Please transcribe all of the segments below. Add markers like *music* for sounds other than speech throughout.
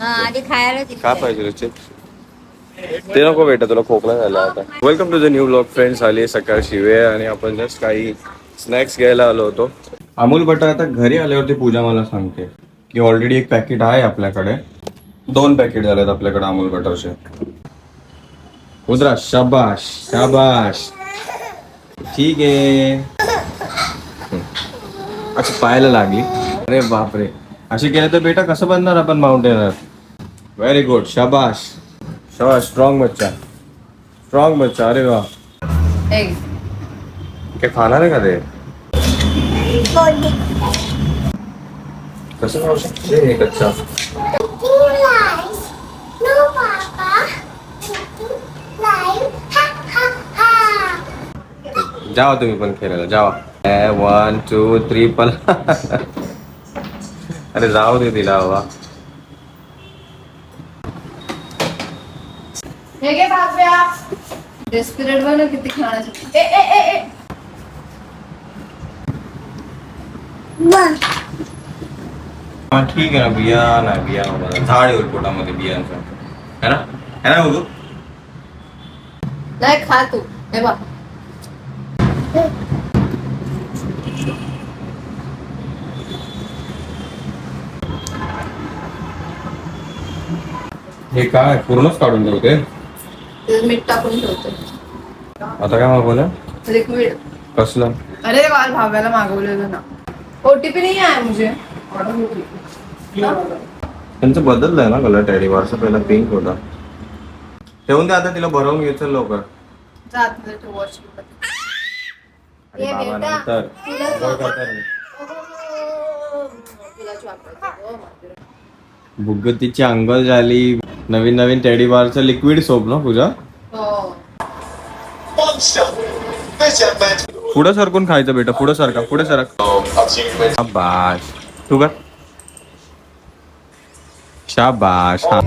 हा आधी खायला दिलं. काय पाहिजे रे चिप्स ते नको बेटा तुला खोकला झाला आता. Welcome to the new blog friends आली सकाळची वेळ आणि आपण जस्ट काही स्नॅक्स घ्यायला आलो होतो. अमूल बटर आता घरी आल्यावरती पूजा मला सांगते की ऑलरेडी एक पॅकेट आहे आपल्याकडे. दोन पॅकेट झालेत आपल्याकडे अमूल बटरचे उद्रा शाबाश शाबाश. ठीक आहे. अच्छा पायाला लागली. अरे बापरे. असे केलं तर बेटा कसं बनणार आपण माउंटेनर व्हेरी गुड शाबाश शाबाश स्ट्रॉंग बच्चा. स्ट्रॉंग बच्चा अरे वा. एक काय खाणार आहे का ते? कसं खाऊ शकते हे कच्चा? जावा तुम्ही पण खेळायला जावा. वन टू थ्री पण अरे जाऊ दे तिला हवा हे घे भाव्या डेस्पिरेट बन किती खाण्यासाठी. ए ए ए ए. हा ठीक आहे ना बिया नाही बिया नको. झाड येईल पोटामध्ये बियांचं. है ना? है ना बघू? नाही खा तू. हे बघ. हे काय? पूर्णच काढून ठेवते? ते मीठ टाकून ठेवते. आता काय मागवलं? लिक्विड. कसलं? अरे काल भाव्याला मागवलेलं ना. ओटीपी नाही आहे मुझे त्यांचं बदललंय ना कलर टॅडी वारसा पहिला पिंक होता. ठेवून दे आता तिला भरवून घे चल लवकर. जात नाही तू वॉश अरे ये बाबा, बेटा, नंतर. बरं करता रे. तुला चॉकलेट मात्र. भुगतीची अंगल झाली नवीन नवीन टेडी बारचं लिक्विड सोप ना पूजा? पुढे पुढं सरकून खायचं बेटा? पुढं सरका पुढे सरक शाबाश तू कर. शाबाश हा.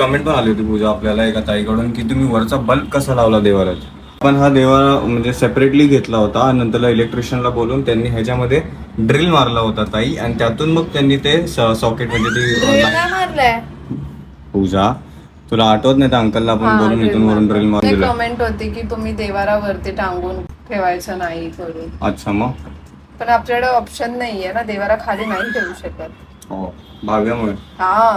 कमेंट पण आली होती पूजा आपल्याला एका ताईकडून की तुम्ही वरचा बल्ब कसा लावला देवाला पण हा देवाला म्हणजे सेपरेटली घेतला होता आणि नंतरला इलेक्ट्रिशियनला बोलून त्यांनी ह्याच्यामध्ये ड्रिल मारला होता ताई आणि त्यातून मग त्यांनी ते सॉकेट म्हणजे ती पूजा तुला आठवत नाही त्या अंकलला आपण बोलून इथून वरून ड्रिल मारून दिलं. कमेंट होती की तुम्ही देवारावरती टांगून ठेवायचं नाही करून अच्छा मग? पण आपल्याकडे ऑप्शन नाहीये ना देवारा खाली नाही ठेवू शकत. भाव्यामुळे हा.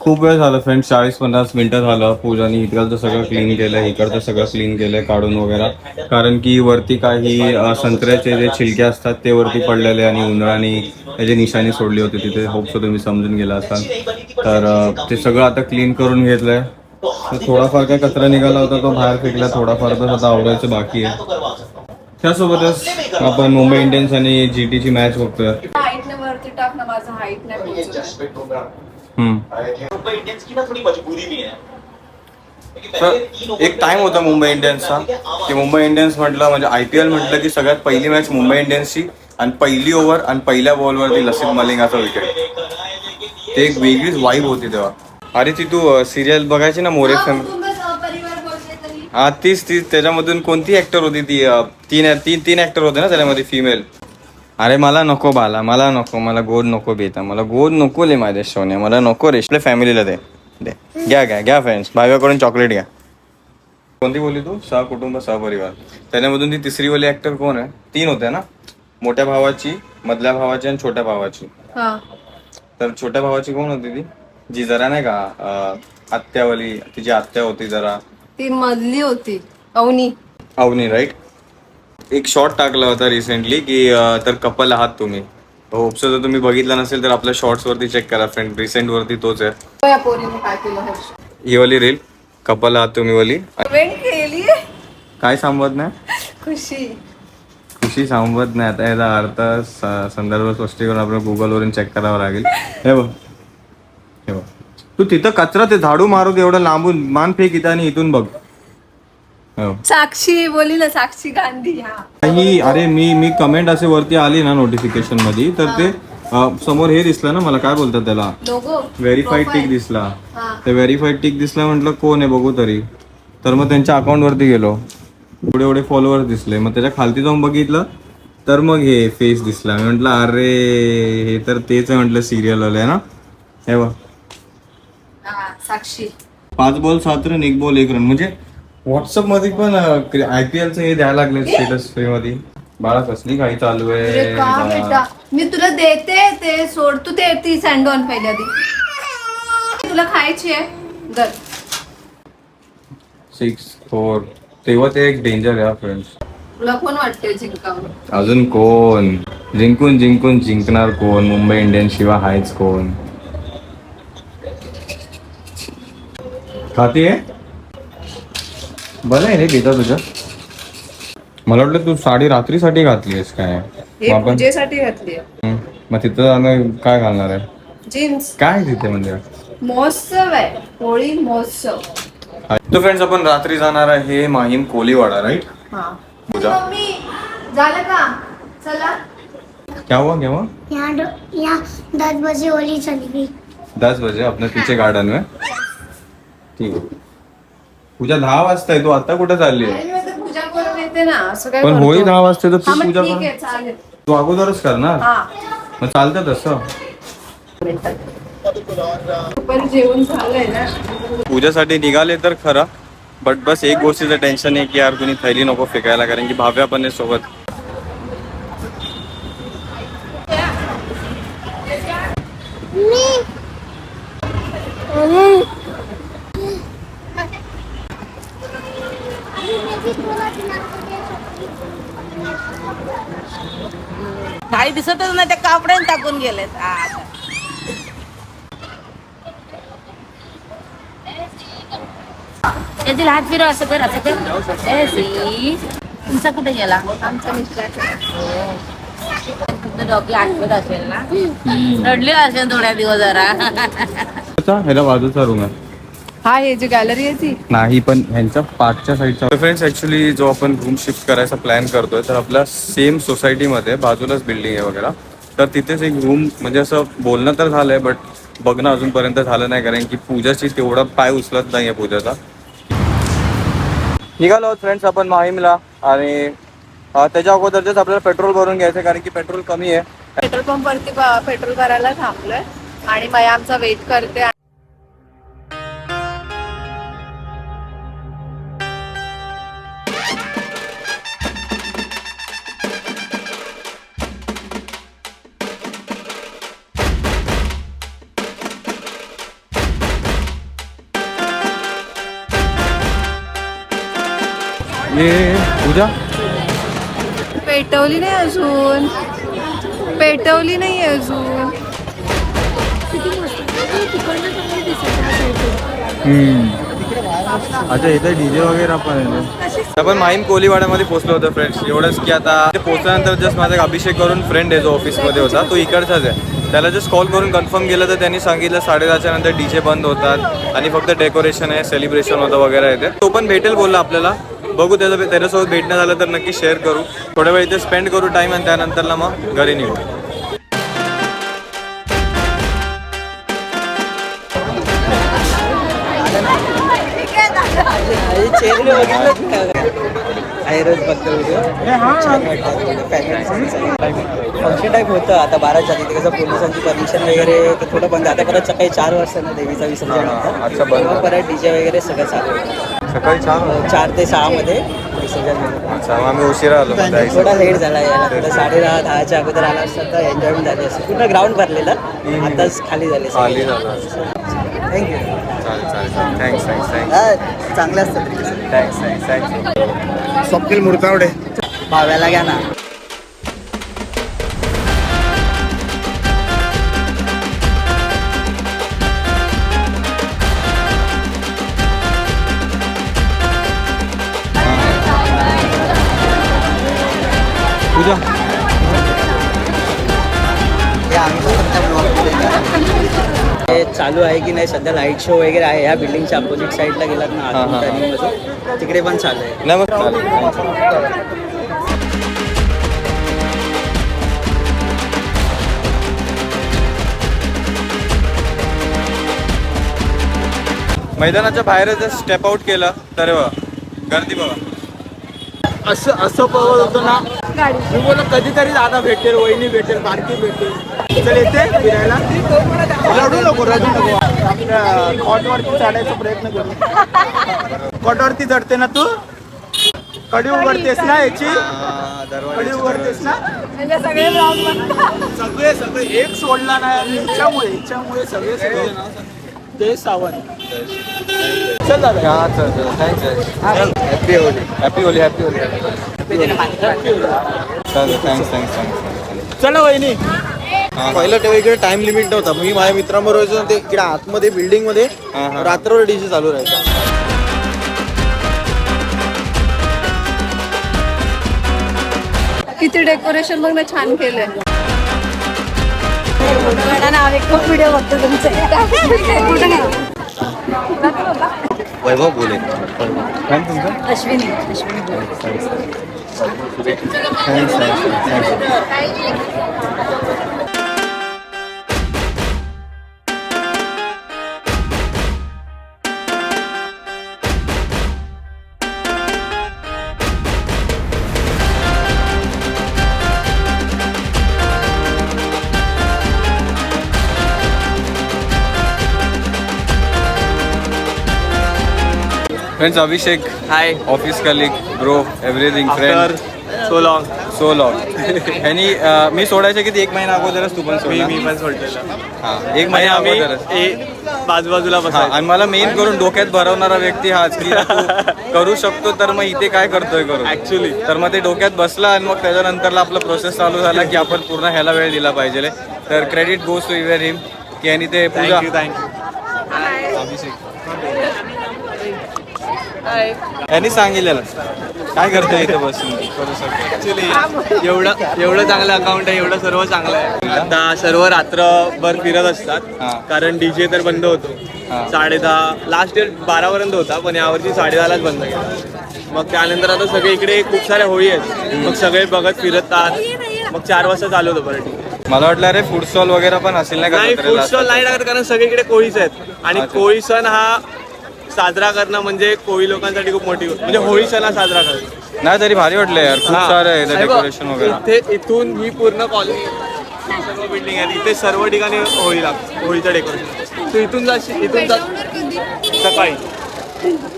खूप वेळ झालं फ्रेंड चाळीस पन्नास मिनिटं झालं. पूजाने इकडचं सगळं क्लीन केलं इकडचं सगळं क्लीन केलंय काढून वगैरे. कारण की वरती काही संत्र्याचे जे छिलके असतात ते वरती पडलेले आणि उंदराने त्याची निशाणी सोडली होती तिथे होप तुम्ही समजून गेला असाल तर ते सगळं आता क्लीन करून घेतलंय. तर थोडाफार काय कचरा निघाला होता तो बाहेर फेकला. थोडाफार तर आता आवडायचं बाकी आहे. त्यासोबतच आपण मुंबई इंडियन्स आणि जी टीची मॅच बघतोय हाईटने वरती टाक ना माझं हाईट नाही पोहोचत. हम्म. मुंबई इंडियंस की ना थोड़ी मजबूरी भी है। तर एक टाइम होता मुंबई इंडियन्सचा की मुंबई इंडियन्स म्हटलं म्हणजे आय पी एल म्हटलं की सगळ्यात पहिली मॅच मुंबई इंडियन्सची आणि पहिली ओव्हर आणि पहिल्या बॉलवरती लसित मलिंगाचा विकेट ते एक वेगळीच वाईब होती तेव्हा. अरे ती तू सिरियल बघायची ना मोरे फॅम हा तीच तीच त्याच्यामधून कोणती ऍक्टर होती ती तीन तीन तीन ऍक्टर होते ना त्याच्यामध्ये फिमेल अरे मला नको बाला मला नको मला गोड नको बेटा मला गोड नको ले माझ्या सोन्या मला नको रे आपल्या फॅमिलीला दे दे. घ्या घ्या घ्या फ्रेंड्स भाव्याकडून चॉकलेट घ्या. कोणती बोलली तू? सहकुटुंब सहपरिवार. त्याच्यामधून ती तिसरी वाली ऍक्टर कोण आहे? तीन होत्या ना? मोठ्या भावाची मधल्या भावाची आणि छोट्या भावाची. हा. तर छोट्या भावाची कोण होती ती? जी जरा नाही का आत्यावाली तिची आत्या होती जरा. ती मधली होती अवनी. अवनी राईट एक शॉर्ट टाकला होता रिसेंटली की तर कपल आहात तुम्ही. होपसो जर तुम्ही बघितला नसेल तर आपल्या शॉर्ट्स वरती चेक करा फ्रेंड रिसेंट वरती तोच आहे. या पोरीने काय केलं हर्ष ही वाली रील कपल आहात तुम्ही वाली. कमेंट केली काय सांगत नाही? खुशी. खुशी सांगत नाही. आता याचा अर्थ स- संदर्भ स्पष्टीकरण आपल्याला गुगलवरून चेक करावं लागेल. हे बघ. हे बघ. तू तिथं कचरा ते झाडू मारू दे एवढं लांबून मान फेक इथं आणि इथून बघ. साक्षी बोली ना साक्षी गांधी हा. ही अरे मी मी कमेंट असे वरती आली ना नोटिफिकेशनमध्ये तर ते अं, समोर हे दिसलं ना मला काय बोलतात त्याला? Logo verified. टिक दिसला. हा. ते व्हेरीफाईड टिक दिसला म्हटलं कोण आहे बघू तरी. तर मग त्यांच्या अकाउंट वरती गेलो. एवढे एवढे फॉलोअर्स दिसले. मग त्याच्या खालती जाऊन बघितलं तर मग हे फेस दिसला. मी म्हटलं अरे हे तर तेच आहे म्हटलं सिरियल वाले ना? हे बघ. हा, साक्षी. पाच बॉल सात रन एक बॉल एक रन म्हणजे व्हॉट्सअपमध्ये पण आय पी एलचं हे द्यायला लागले स्टेटस फ्री मध्ये बाळा कसली काही चालू अरे आहे का बेटा? मी तुला देते ते सोड. तू ते ती सँडॉन पहिल्या आधी तुला खायची आहे? दर सिक्स फोर तेव्हा ते एक डेंजर आहे फ्रेंड्स तुला कोण वाटते जिंकावं? अजून कोण? जिंकून जिंकून जिंकणार कोण? मुंबई इंडियन्स शिवाय हायच कोण? खाती आहे? बरं आहे रे बेटा तुझं. मला वाटलं तू साडी रात्रीसाठी घातलीस काय? मग आपण पूजेसाठी घातली हं. मग तिथं जाणं काय घालणार आहे? जीन्स. काय तिथे म्हणजे? महोत्सव आहे होळी महोत्सव. तो फ्रेंड्स आपण रात्री जाणार आहे माहीम कोलीवाडा राईट हा. पूजा. मम्मी झालं का? चला. क्या हुआ क्या हुआ यहाँ डो- यहाँ दस बजे होली चली गई दस बजे अपने पीछे गार्डन में ठीक आहे. पूजा दहा वाजता आहे तू आता कुठे चालली आहे? मी पूजा करून येते ना असं काय पण करतो? होळी दहा वाजता तर हा तू मग पूजा ठीक कर. आहे चालेल. तू अगोदरच करणार? हा. मग चालतं तसं. पण जेवण झालंय ना. पूजासाठी निघाले तर खरं बट बस एक गोष्टीचं टेन्शन आहे की यार कुणी थैली नको फेकायला कारण की भाव्या पण आहे सोबत. काही दिसतच नाही ते कापड्याने टाकून गेलेत. आ, आता. येथील हात फिरव असं कर असं कर. तुमचा कुठे गेला? आमचा मिस्टर तुमचं डॉगी आठवत असेल ना? रडली असेल थोड्या दिवस जरा. *laughs* ह्याला बाजूचा रूम आहे. हा हे जी गॅलरी आहे ती? नाही पण ह्यांच्या पाठच्या साईडचा फ्रेंड्स ऍक्च्युली जो आपण रूम शिफ्ट करायचा प्लॅन करतोय तर आपल्या सेम सोसायटीमध्ये बाजूलाच बिल्डिंग आहे वगैरे तर तिथेच एक रूम म्हणजे असं बोलणं तर झालंय बट बघणं अजूनपर्यंत झालं नाही कारण की पूजाची तेवढा पाय उचलत नाहीये पूजाचा. निघालो फ्रेंड्स आपण माहीमला. आणि अं, त्याच्या अगोदरच आपल्याला पेट्रोल भरून घ्यायचं कारण की पेट्रोल कमी आहे. पेट्रोल पंप वरती पेट्रोल करायला थांबलोय. आणि मया आमचा वेट करते. पूजा पेटवली नाही अजून. पेटवली नाही अजून. अच्छा इथे डीजे वगैरे पण आहे आपण माहीम कोलीवाड्यामध्ये पोहोचलो होतो फ्रेंड्स एवढंच की आता ते पोहोचल्यानंतर जस्ट माझा एक अभिषेक करून फ्रेंड आहे जो ऑफिसमध्ये होता. तो इकडचाच आहे. त्याला जस्ट कॉल करून कन्फर्म केलं तर त्यांनी सांगितलं साडेदहाच्या नंतर डीजे बंद होतात आणि फक्त डेकोरेशन आहे सेलिब्रेशन होतं वगैरे आहे ते. तो पण भेटेल बोलला आपल्याला. बघू त्याचं त्याच्यासोबत भेटणं झालं तर नक्की शेअर करू. थोड्या वेळ इथे स्पेंड करू टाईम आणि त्यानंतरला मग घरी निघू. फंक्शन टाईप होतं आता बाराच्या आधी कसं पोलिसांची परमिशन वगैरे थोडं बंद. आता परत सकाळी चार वाजता देवीचा विसर्जन. होतं. परत डीजे वगैरे सगळं चालू होतं. सकाळी छान चार ते सहा मध्ये अच्छा मग आम्ही उशिरा आलो. थोडा लेट झाला यायला. थोडं साडे दहा दहाच्या अगोदर आला असता तर एन्जॉयमेंट झाली असते. पूर्ण ग्राउंड भरलेलं. आताच खाली झाले खाली झालं. थँक्यू चालेल. चालेल थँक्स थँक्स थँक्स चांगलं असतं thanks thanks thanks Swapnil Muratawade भाव्याला घ्या ना. चालू आहे की नाही सध्या लाइट शो वगैरे आहे ह्या बिल्डिंगच्या अपोजिट साईडला गेलात ना तिकडे पण चालू आहे. नमस्कार. मैदानाच्या बाहेरच स्टेप आउट केलं तर गर्दी बघा. असं असं पळवत होतं ना मी बोललो कधीतरी दादा भेटेल वहिनी भेटेल बारकी भेटेल. चल येते फिरायला. रडू नको रडू नको. आपल्या कॉटवरती चढायचा प्रयत्न करू. कॉटवरती चढते ना तू? कडी उघडतेस ना याची? कडी उघडतेस ना? सगळे सगळे एक सोडला नाही याच्यामुळे याच्यामुळे सगळे सगळे ते सावंत. चल दादा. Happy Holi happy Holi happy Holi thanks thanks thanks चला वहिनी. पहिलं तेव्हा इकडे टाइम लिमिट नव्हता. मी माझ्या मित्रांबरोबर जायचो, ते इकडे आतमध्ये बिल्डिंगमध्ये. रात्रभर डीजे चालू राहायचा. किती डेकोरेशन बघ ना छान केलंय. *laughs* वैभव बोले. Ashwini Ashwini friends Abhishek hi office colleague bro everything friend so long so long आणि मी सोडायच्या किती एक महिना अगोदरच तू पण मी सोडला मी पण सोडलेलं हा, एक आणि महिना आम्ही अगोदरच. ए- बाजूबाजूला हा, बसायचो. आणि मला मेन करून डोक्यात भरवणारा व्यक्ती हाच की *laughs* करू शकतो तर मग इथे काय करतोय करू? Actually. तर मग ते डोक्यात बसला आणि मग त्याच्यानंतरला आपला प्रोसेस चालू झाला की आपण पूर्ण ह्याला वेळ दिला पाहिजे. तर credit goes to ever him की यांनी ते पूजा. थँक्यू थँक्यू यांनी सांगितलेलं. काय करतोय इथे बसून? करू शकतो. ऍक्च्युली एवढं एवढं चांगलं अकाउंट आहे एवढं सर्व चांगलं आहे. आता सर्व रात्रभर फिरत. असतात. कारण डीजे तर बंद होतो. साडे दहा लास्ट डेट बारा पर्यंत होता पण यावर्षी साडे दहालाच बंद केला. मग त्यानंतर आता सगळे इकडे खूप साऱ्या होळी आहेत. मग सगळे बघत फिरतात. मग चार वाजता चालू होतं पार्टी मला वाटलं अरे फूड स्टॉल वगैरे पण असेल नाही का नाही फूड? स्टॉल नाही टाकत कारण सगळीकडे कोळीच आहेत. आणि. कोळी सण हा साजरा करणं म्हणजे कोळी लोकांसाठी खूप मोठी गोष्ट. म्हणजे होळी सण हा साजरा करणं. नाही तरी भारी वाटलं यार. खूप. सारं आहे डेकोरेशन वगैरे. इथे इथून ही पूर्ण कॉलनी सर्व बिल्डिंग आहेत. इथे सर्व ठिकाणी होळी लागते होळीचं डेकोरेशन तू इथून जाशील इथून जा सकाळी.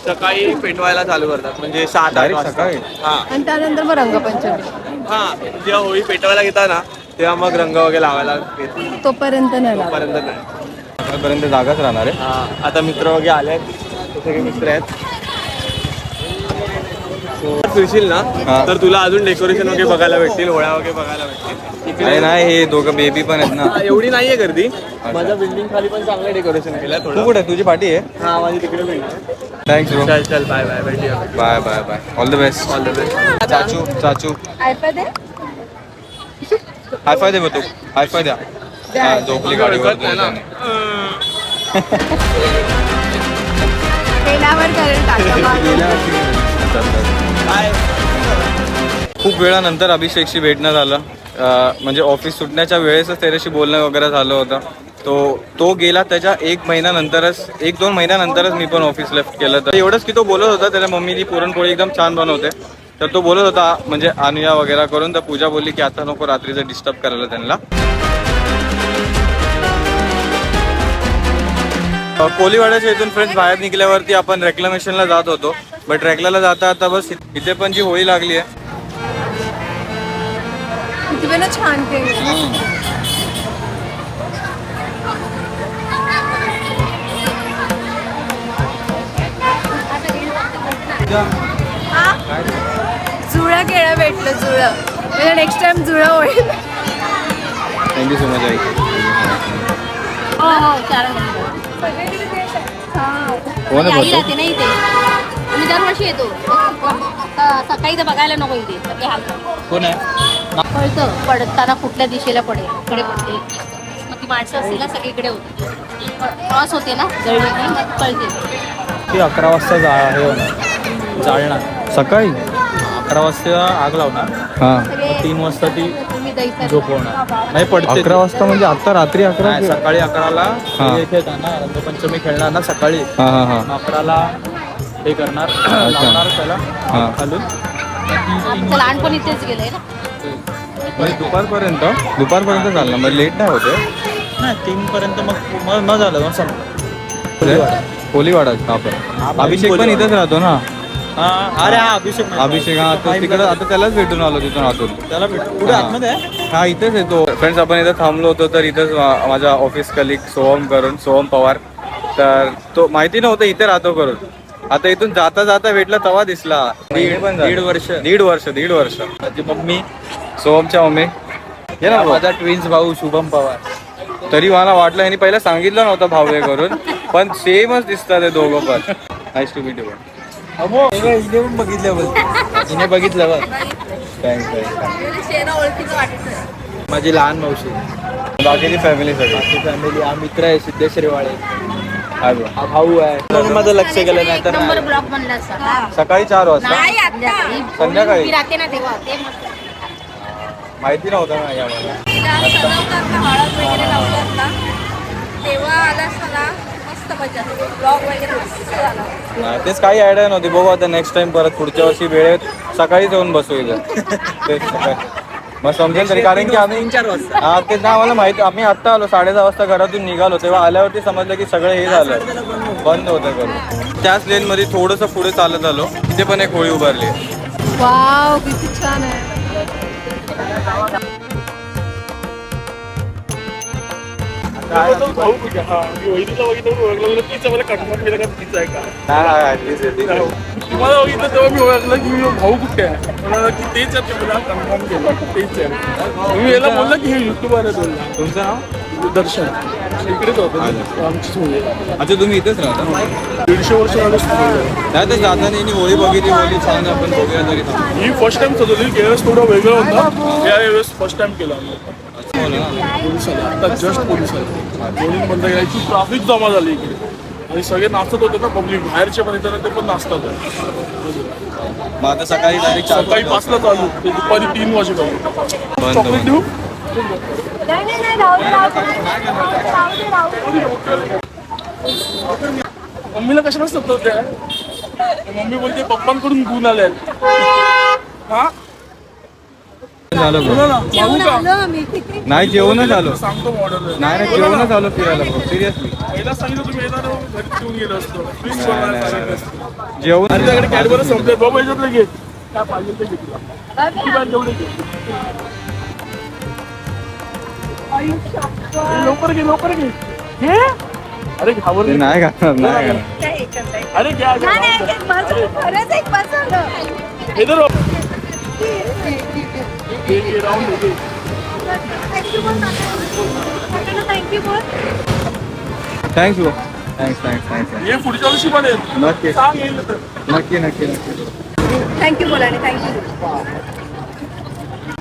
सकाळी पेटवायला चालू करतात. म्हणजे सात आठ Direct वाजता. सकाळी? हा. आणि त्यानंतर मग रंगपंचमी. हा. जेव्हा होळी पेटवायला घेता ना तेव्हा मग रंग वगैरे लावायला तोपर्यंत नाही लागत. पर्यंत नाही. आतापर्यंत जागाच राहणार आहे. हा. आता मित्र वगैरे आले आहेत सगळे मित्र आहेत. फिरशील ना. तर तुला अजून डेकोरेशन वगैरे बघायला भेटतील होळ्या वगैरे बघायला भेटतील. इकडे नाही हे दोघं बेबी पण आहेत ना. हा, एवढी नाहीये गर्दी. माझ्या बिल्डिंग खाली पण चांगलं डेकोरेशन केलंय तू थोडं कुठे आहे? तुझी पार्टी आहे? हा माझी तिकडे बिल्डिंग थँक्स ब्रो चल चल बाय बाय भेटूया bye bye bye all the best all the best चाचू चाचू. आयपॅड आहे? हाय फाय दे बघ तू. हाय फाय द्या. झोपली गाडीवर. *laughs* *laughs* करेल खूप वेळानंतर अभिषेकशी भेटणं झालं. म्हणजे ऑफिस सुटण्याच्या वेळेसच त्याच्याशी बोलणं वगैरे झालं होतं. तो तो गेला त्याच्या एक महिन्यानंतरच एक दोन महिन्यानंतरच मी पण ऑफिस लेफ्ट केलं. तर एवढंच की तो बोलत होता त्याला मम्मीनी पुरणपोळी एकदम छान बनवते. तर तो बोलत होता म्हणजे अनुया वगैरे करून. तर पूजा बोलली की आता नको रात्रीचं डिस्टर्ब करायला त्यांना. कोलीवाड्याच्या इथून फ्रेंड्स बाहेर निघल्यावरती आपण रेक्लेमेशनला जात होतो. बट रेकलाला जाता आता बस इथे पण जी होळी लागली आहे. छान जुळं केळं भेटलं जुळं म्हणजे नेक्स्ट टाइम जुळं होईल. थँक्यू सो मच आई. हो हो कोण आहे आई बोलतो? राहते ना इथे. आम्ही दरवर्षी येतो. स- सकाळी तर बघायला नको इथे. सगळे हाल कोण आहे? कळतं पडताना कुठल्या दिशेला पडेल? इकडे पडते. मग ती माणसं असतील ना सगळीकडे होती. क्रॉस होते ना जळली की मग कळते ती अकरा वाजता जा हे होणार. जाळणार. सकाळी? अकरा वाजता आग लावणार. हां. तीन वाजता ती झोपवणार. नाही पडते अकरा वाजता म्हणजे आता रात्री अकरा नाही, सकाळी अकराला हा. हे रंगपंचमी खेळणार ना सकाळी. हा हा हा. अकराला हे करणार लावणार त्याला हा. खालून. आमचं लहानपण इथेच गेलंय ना? म्हणजे दुपारपर्यंत. दुपारपर्यंत चालणार म्हणजे लेट नाही होते नाही तीन पर्यंत मग मग न झालं मग संपलं कोलीवाडा आपण अभिषेक पण कोलीवाडा. इथेच राहतो ना? अरे हा अभिषेक. अभिषेक हा तो तिकडे आता त्यालाच भेटून आलो तिथून आतून. त्याला भेट. पुढे हा. आतमध्ये आहे? हा इथेच येतो फ्रेंड्स आपण इथं थांबलो होतो तर इथंच मा- माझा ऑफिस कलिक सोहम करून सोहम पवार. तर तो माहिती नव्हतं इथे राहतो करून. आता इथून जाता जाता भेटला तवा दिसला. दीड पण दीड वर्ष. दीड वर्ष दीड वर्ष. माझी मम्मी सोहमच्या मम्मी. ये ना भाऊ. माझा ट्विन्स भाऊ शुभम पवार. तरी मला वाटलं यांनी पहिला सांगितलं नव्हतं भावे करून. पण सेमच दिसतात ते दोघं पण. Nice to meet you Amo हिने हिने पण बघितलं बघ. हिने बघितलं बघ. माझी लहान मावशी. बाकीची फॅमिली सगळी. माझी फॅमिली हा मित्र आहे सिद्धेश रेवाळे हा. हा भाऊ आहे. माझं लक्ष गेलं नाही तर सकाळी चार वाजता? संध्याकाळी? माहिती नव्हतं ना ना तेव्हा आलास मला मस्त मजा ब्लॉग वगैरे. मस्त झाला नाही, तेच काही आयडिया नव्हती. बघू आता नेक्स्ट टाइम परत पुढच्या वर्षी वेळेत सकाळीच येऊन बसू इथं. तेच सकाळी. मग समजेल तरी कारण की आम्ही तीन चार वाजता. हा तेच ना आम्हाला माहिती आम्ही आत्ता आलो साडे दहा वाजता घरातून निघालो तेव्हा आल्यावरती समजलं की सगळं हे झालं. बंद होतं करून त्याच लेन मध्ये थोडंसं पुढे चालत आलो. तिथे पण एक होळी उभारली. वाव किती छान आहे. वहिनीला बघितलं ओळखलं मला कन्फर्म केलं का तीच आहे का तुम्हाला बघितलं तेव्हा मी ओळखलं की मी भाऊ कुठे आहे मला की तेच आहे मला कन्फर्म केलं तेच आहे मी याला बोललं की हे युट्यूबर आहे बोलला तुमचं नाव दर्शन. इकडेच होतं आमचीच मुली. अच्छा तुम्ही इथेच राहता? ना दीडशे वर्ष झालं. नाही तर जाताना यांनी होळी बघितली होळी छान आपण बघूया तरी. थांबू. ही फर्स्ट टाइम सजवली गेल्या वेळेस थोडं वेगळं होतं. या वेळेस फर्स्ट टाइम केलं आम्ही. हो ना? पोलिसाला आता जस्ट पोलिसाला दोन्ही बंद करायची ट्रॅफिक जमा झाली इकडे. आणि सगळे नाचत होते ना पब्लिक बाहेरचे पण येतात ते पण नाचतात. मग आता सकाळी डायरेक्ट सकाळी पाचला चालू. ते दुपारी तीन वाजेपर्यंत. बंद. चॉकलेट देऊ? मम्मीला कशाला सतत आहे? मम्मी बोलते पप्पांकडून गुण आले हा? नाही जेवणच आलो. सांगतो मॉडेल नाही नाही जेवणच आलो फिरायला सिरियसली पहिला सांगितलं तुम्ही येणार हो, घरी गेलो असतो. प्लीज. जेवण कॅडबरच संपले बाबा याच्यातलं घे. काय पाहिजे ते लवकर घे लवकर घे. घे अरे घाबर ते नाही घालणार नाही घालणार. अरे घ्या घ्या. हे. घे, घे, राहून दे, घे. थँक्स ब्रो थँक्स थँक्स पुढच्या वर्षी पण नक्की. सांग येईल तर. नक्की नक्की नक्की. थँक्यू बोल थँक्यू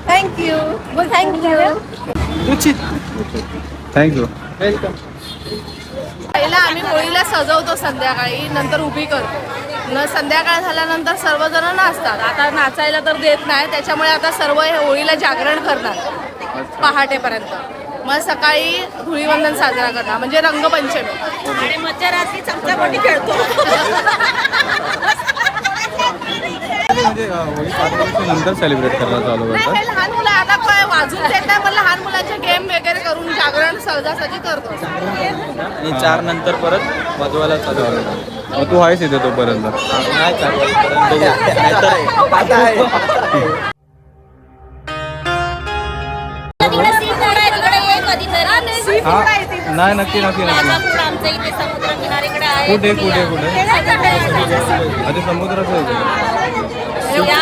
थँक्यू बोल थँक्यू थँक्यू पहिला आम्ही होळीला सजवतो संध्याकाळी नंतर उभी करतो. न संध्याकाळ झाल्यानंतर सर्वजण नाचतात. आता नाचायला तर देत नाही त्याच्यामुळे आता सर्व हे होळीला जागरण करणार. पहाटेपर्यंत. मग सकाळी धुळीवंदन साजरा करणार म्हणजे रंगपंचमी. आणि मध्यरात्री चमचापटी खेळतो. म्हणजे होळी पाच वर्षानंतर सेलिब्रेट करायला चालू करतात लहान मुलं वाजून देत नाही पण लहान मुलांचे गेम वगैरे करून जागरण सहजासहजी करतो. आणि चार नंतर परत वाजवायला चालू. मग तू आहेस इथे तोपर्यंत. नाही नाहीतर. तिकडे आहे. तिकडे ये हा नक्की नक्की नक्की. फूड आमच्या इथे समुद्र किनारीकडे आहे कुठे कुठे कुठे समुद्राचं आहे. या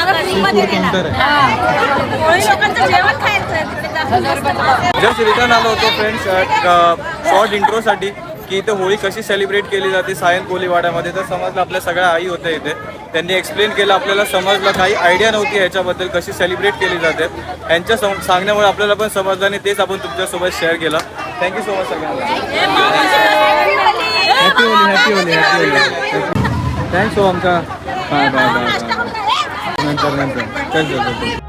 आहे. लोकांचं जेवण जस्ट रिटर्न आलो होतो फ्रेंड्स शॉर्ट इंट्रोसाठी की इथे होळी कशी सेलिब्रेट केली जाते सायन कोलीवाड्यामध्ये तर समजलं आपल्या सगळ्या आई होत्या इथे. त्यांनी एक्सप्लेन केलं आपल्याला समजलं काही आयडिया नव्हती ह्याच्याबद्दल कशी सेलिब्रेट केली जाते. यांच्या सम- सांगण्यामुळे आपल्याला पण समजलं आणि तेच आपण तुमच्यासोबत शेअर केलं. थँक्यू सो मच सगळ्यांना. Happy Holi happy Holi happy Holi thanks हो बाय बाय बाय बाय नंतर नंतर. चल चल.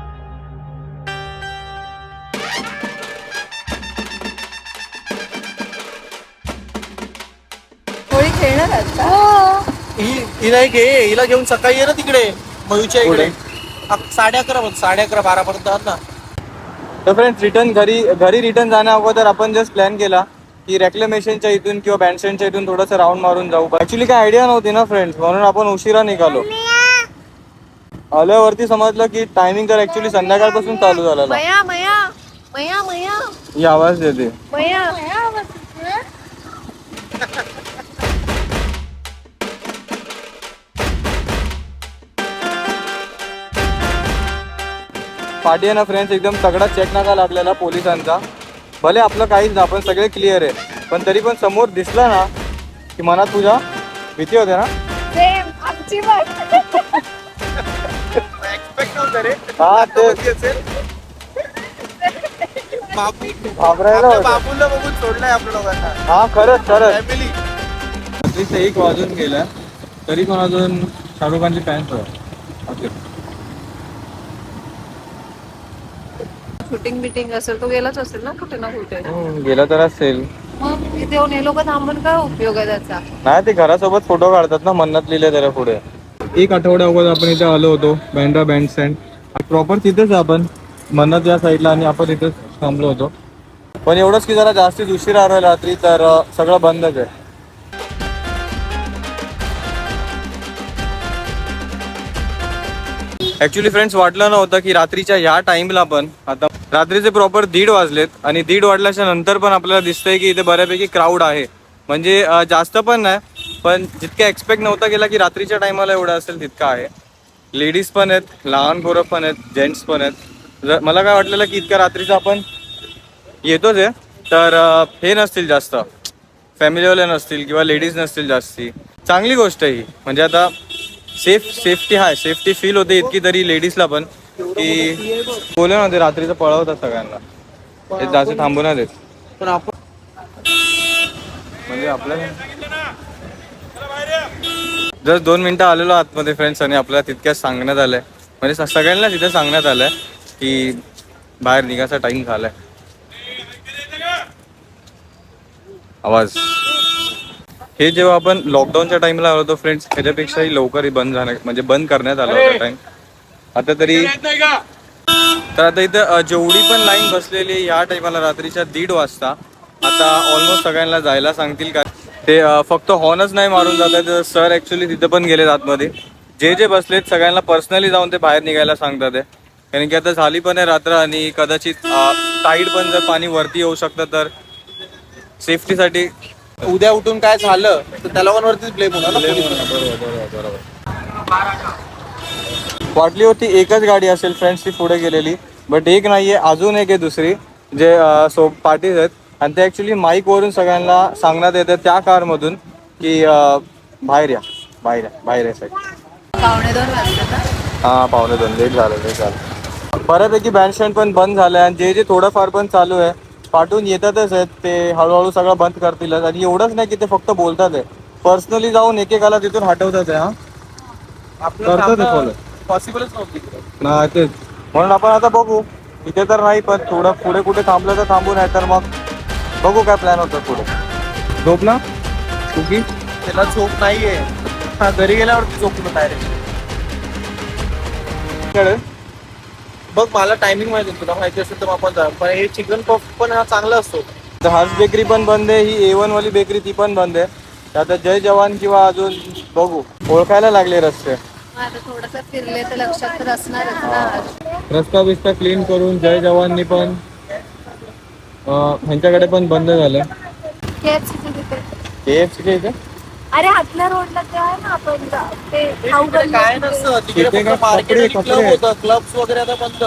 ही ही नाही घे हिला घेऊन सकाळी ये ना तिकडे मयूच्या इकडे. अक- साडे अकरा पर्यंत साडे अकरा बारा पर्यंत आहात ना. तर फ्रेंड्स रिटर्न घरी घरी रिटर्न जाण्या अगोदर आपण जस्ट प्लॅन केला की रेक्लेमेशनच्या इथून किंवा बँडस्टँडच्या इथून थोडंसं राऊंड मारून जाऊ. ऍक्च्युली काय आयडिया नव्हती ना फ्रेंड्स म्हणून आपण उशिरा निघालो. आल्यावरती समजलं की टायमिंग तर ऍक्च्युली संध्याकाळपासून चालू झालेला. मया मया मया मया. ही आवाज देते. मया. पाठी आहे ना फ्रेंड्स एकदम तगडा चेक नाका लागलेला पोलिसांचा. भले आपलं काहीच ना आपण सगळे क्लिअर आहे. पण तरी पण समोर दिसला ना की मनात तुझ्या भीती होते ना? हा ते असेल. बाबू घाबरायला आपल्या होतं. बाबूला बघून सोडलाय आपल्या लोकांना हा खरंच खरंच. फॅमिली रात्रीचे एक वाजून गेला. तरी पण अजून शाहरुख खानची फॅन्स ओके शूटिंग बिटिंग असेल तो गेलाच असेल ना कुठे ना कुठे? गेला तर असेल. मग इथे येऊन हे लोक थांबून काय उपयोग आहे त्याचा? नाही ते घरासोबत फोटो काढतात ना मन्नत लिहिले त्याला पुढे. एक आठवड्या अगोदर आपण इथे आलो होतो बँड्रा बँड स्टँड प्रॉपर तिथेच आपण मन्नत या साईडला आणि आपण इथेच थांबलो होतो. पण एवढंच की जरा जास्तीत उशिरा आलो रात्री तर अं, सगळं बंदच आहे. ऍक्च्युली फ्रेंड्स वाटलं नव्हतं की रात्रीच्या या टाइमला पण आता रात्रीचे प्रॉपर दीड वाजलेत आणि दीड वाजल्याच्या नंतर पण आपल्याला दिसतंय की इथे बऱ्यापैकी क्राऊड आहे. म्हणजे जास्त पण नाही पण जितका एक्सपेक्ट नव्हता केला की रात्रीच्या टायमाला एवढं असेल तितका आहे. लेडीज पण आहेत लहान पोरं पण आहेत जेंट्स पण आहेत. जर- मला काय वाटलेलं की इतक्या रात्रीचं आपण येतोच आहे. तर हे नसतील जास्त. फॅमिलीवाले नसतील किंवा लेडीज नसतील जास्ती. चांगली गोष्ट आहे ही. म्हणजे आता सेफ सेफ्टी आहे सेफ्टी फील होते इतकी तरी लेडीजला पण. की बोलले ना ते रात्रीचं पळवतात सगळ्यांना. ते जास्त थांबू नाही देत. पण आपण म्हणजे आपल्याला जर दोन मिनिटं आलेलो आतमध्ये फ्रेंड्स आणि आपल्याला तितक्याच सांगण्यात आलंय. म्हणजे सगळ्यांना तिथे सांगण्यात आलंय की बाहेर निघायचा टाइम झालाय. आवाज. हे जेव्हा आपण लॉकडाऊनच्या टाइमला आलो होतो फ्रेंड्स ह्याच्यापेक्षाही लवकर बंद झालं म्हणजे बंद करण्यात आलं होतं टाइम आता तरी तर आता इथं जेवढी पण लाईन बसलेली आहे या टायमाला रात्रीच्या दीड वाजता. आता ऑलमोस्ट सगळ्यांना जायला सांगतील का? ते फक्त हॉर्नच नाही मारून जात आहेत सर ऍक्च्युली तिथं पण गेलेत आतमध्ये. जे जे बसलेत सगळ्यांना पर्सनली जाऊन ते बाहेर निघायला सांगतात आहे. कारण की आता झाली पण आहे रात्र आणि कदाचित टाईड पण जर पाणी वरती येऊ शकतं तर सेफ्टीसाठी उद्या उठून काय झालं तर त्याला पण वरतीच ब्लेम होणार. बरोबर बरोबर बरोबर. वाटली होती एकच गाडी असेल फ्रेंड्स ती पुढे गेलेली. बट एक नाहीये अजून एक आहे दुसरी जे सो पार्टीज आहेत. आणि ते ऍक्च्युली माईक वरून सगळ्यांना सांगण्यात येतं त्या कारमधून की बाहेर या. बाहेर या. बाहेर या साईड पावणे दोन हा पावणे दोन. लेट झालं लेट झालं. बऱ्यापैकी बँडस्टँड पण बंद झालंय आणि जे जे थोडंफार पण चालू आहे पाठवून येतातच आहेत. ते हळूहळू सगळं बंद करतीलच आणि एवढंच नाही की ते फक्त बोलतात आहे. पर्सनली जाऊन एकेकाला तिथून हटवतात आहे हा. आपलं करतो ते थांबणं follow. पॉसिबलच नव्हतं तेच. म्हणून आपण आता बघू. इथे तर नाही पण थोडं पुढे कुठे थांबलं तर थांबू नाही तर मग बघू काय प्लॅन होतं पुढे. झोप ना? चुकी त्याला झोप नाहीये. हा घरी गेल्यावरती झोपलो डायरेक्ट बघ मला टायमिंग माहिती तुला माहिती असेल तर मग आपण जा पण हे चिकन पफ पण हा चांगला असतो. तर हर्ष बेकरी पण बंद आहे ही ए वन वाली बेकरी ती पण बंद आहे. तर आता जय जवान किंवा अजून बघू. ओळखायला लागले रस्ते. आता थोडंसं फिरले तर लक्षात तर असणारच ना. रस्ता बिस्ता क्लीन करून जय जवाननी पण अं, ह्यांच्याकडे पण बंद झालं. KFC चं तिथे. के एफ सीच्या इथे? अरे रोडला ते आहे ना आपण जा- ते खाऊ काय नसतं तिकडे तिथे काय फक्त मार्केट कपडे- आणि क्लब कपडे. होतं. क्लब्स वगैरे आता बंद.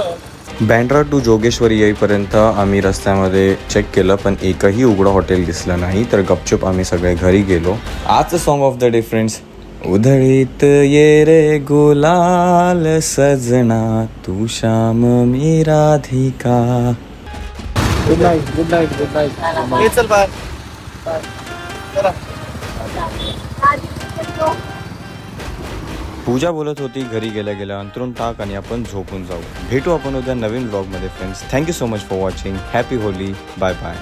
बँड्रा टू जोगेश्वरी येईपर्यंत आम्ही रस्त्यामध्ये चेक केलं पण एकही उघडं हॉटेल दिसलं नाही. तर गपचूप आम्ही सगळे घरी गेलो. आजचं song of the day friends उधळीत ये रे गुलाल सजना तू श्याम मी Radhika. Good night good night good night चल बाय पूजा बोलत होती घरी गेल्या गेल्या अंतरून टाक आणि आपण झोपून जाऊ. भेटू आपण उद्या नवीन ब्लॉगमध्ये friends thank you so much for watching happy Holi bye bye